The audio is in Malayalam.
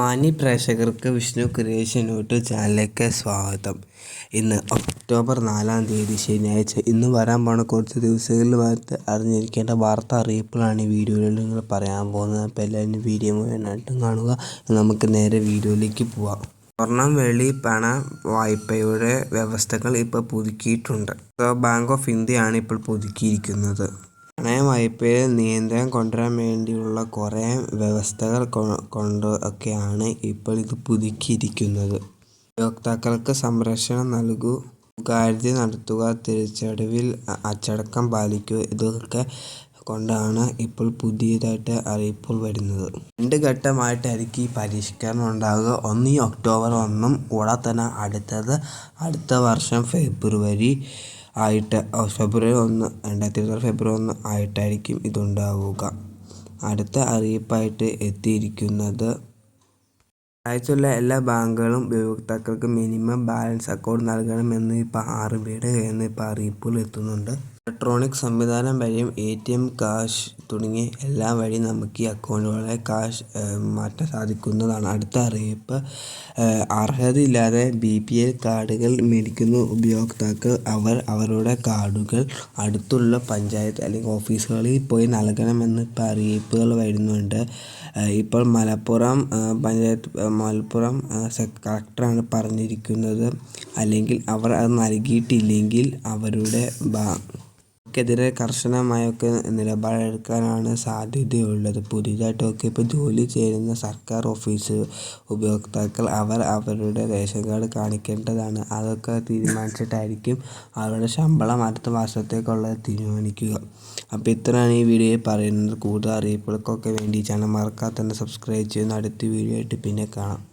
മാന്യ പ്രേക്ഷകർക്ക് വിഷ്ണു ക്രിയേഷൻ യൂട്യൂബ് ചാനലിലേക്ക് സ്വാഗതം. ഇന്ന് ഒക്ടോബർ നാലാം തീയതി ശനിയാഴ്ച. ഇന്ന് വരാൻ പോണ കുറച്ച് ദിവസങ്ങളിൽ വരത്ത് അറിഞ്ഞിരിക്കേണ്ട വാർത്ത അറിയിപ്പുകളാണ് ഈ വീഡിയോയിൽ നിങ്ങൾ പറയാൻ പോകുന്നത്. അപ്പോൾ എല്ലാവരും വീഡിയോ മുഴുവനായിട്ടും കാണുക. നമുക്ക് നേരെ വീഡിയോയിലേക്ക് പോവാം. സ്വർണം വെള്ളി പണ വായ്പയുടെ വ്യവസ്ഥകൾ ഇപ്പോൾ പുതുക്കിയിട്ടുണ്ട്. ബാങ്ക് ഓഫ് ഇന്ത്യയാണ് ഇപ്പോൾ പുതുക്കിയിരിക്കുന്നത്. വായ്പയിൽ നിയന്ത്രണം കൊണ്ടുവരാൻ വേണ്ടിയുള്ള കുറേ വ്യവസ്ഥകൾ കൊണ്ട് ഒക്കെയാണ് ഇപ്പോൾ ഇത് പുതുക്കിയിരിക്കുന്നത്. ഉപയോക്താക്കൾക്ക് സംരക്ഷണം നൽകൂ സ്വകാര്യത നടത്തുക തിരിച്ചടവിൽ അച്ചടക്കം പാലിക്കുക ഇതൊക്കെ കൊണ്ടാണ് ഇപ്പോൾ പുതിയതായിട്ട് അറിയിപ്പുകൾ വരുന്നത്. രണ്ട് ഘട്ടമായിട്ടായിരിക്കും ഈ പരിഷ്കരണം ഉണ്ടാകുക ഒന്ന് ഈ ഒക്ടോബർ ഒന്നും കൂടെ തന്നെ അടുത്തത് അടുത്ത വർഷം ഫെബ്രുവരി ആയിട്ട് ഫെബ്രുവരി ഒന്ന് രണ്ടായിരത്തി ഇരുപത്തിയാറ് ഫെബ്രുവരി ഒന്ന് ആയിട്ടായിരിക്കും ഇതുണ്ടാവുക. അടുത്ത അറിയിപ്പായിട്ട് എത്തിയിരിക്കുന്നത് അയച്ചുള്ള എല്ലാ ബാങ്കുകളും ഉപയോക്താക്കൾക്ക് മിനിമം ബാലൻസ് അക്കൗണ്ട് നൽകണമെന്ന് ഇപ്പോൾ ആർ ബിയുടെ കയ്യിൽ നിന്ന് ഇപ്പോൾ അറിയിപ്പുകൾ എത്തുന്നുണ്ട്. ഇലക്ട്രോണിക് സംവിധാനം വഴിയും എ ടി എം കാഷ് തുടങ്ങിയ എല്ലാം വഴി നമുക്ക് ഈ അക്കൗണ്ടുകളെ കാഷ് മാറ്റാൻ സാധിക്കുന്നതാണ്. അടുത്ത അറിയിപ്പ് അർഹതയില്ലാതെ ബി പി എൽ കാർഡുകൾ മേടിക്കുന്ന ഉപയോക്താക്കൾ അവർ അവരുടെ കാർഡുകൾ അടുത്തുള്ള പഞ്ചായത്ത് അല്ലെങ്കിൽ ഓഫീസുകളിൽ പോയി നൽകണമെന്ന് ഇപ്പോൾ അറിയിപ്പുകൾ വരുന്നുണ്ട്. ഇപ്പോൾ മലപ്പുറം പഞ്ചായത്ത് മലപ്പുറം കളക്ടറാണ് പറഞ്ഞിരിക്കുന്നത്. അല്ലെങ്കിൽ അവർ അത് നൽകിയിട്ടില്ലെങ്കിൽ അവരുടെ ബാ ക്കെതിരെ കർശനമായൊക്കെ നിലപാടെടുക്കാനാണ് സാധ്യതയുള്ളത്. പുതിയതായിട്ടൊക്കെ ഇപ്പോൾ ജോലി ചെയ്യുന്ന സർക്കാർ ഓഫീസ് ഉപയോക്താക്കൾ അവർ അവരുടെ റേഷൻ കാർഡ് കാണിക്കേണ്ടതാണ്. അതൊക്കെ തീരുമാനിച്ചിട്ടായിരിക്കും അവരുടെ ശമ്പളം അടുത്ത മാസത്തേക്കുള്ളത് തീരുമാനിക്കുക. അപ്പോൾ ഇത്രയാണ് ഈ വീഡിയോയിൽ പറയുന്നത്. കൂടുതൽ അറിയിപ്പുകൾക്കൊക്കെ വേണ്ടി ചാനൽ മറക്കാതെ തന്നെ സബ്സ്ക്രൈബ് ചെയ്യുന്ന അടുത്ത വീഡിയോ ആയിട്ട് പിന്നെ കാണാം.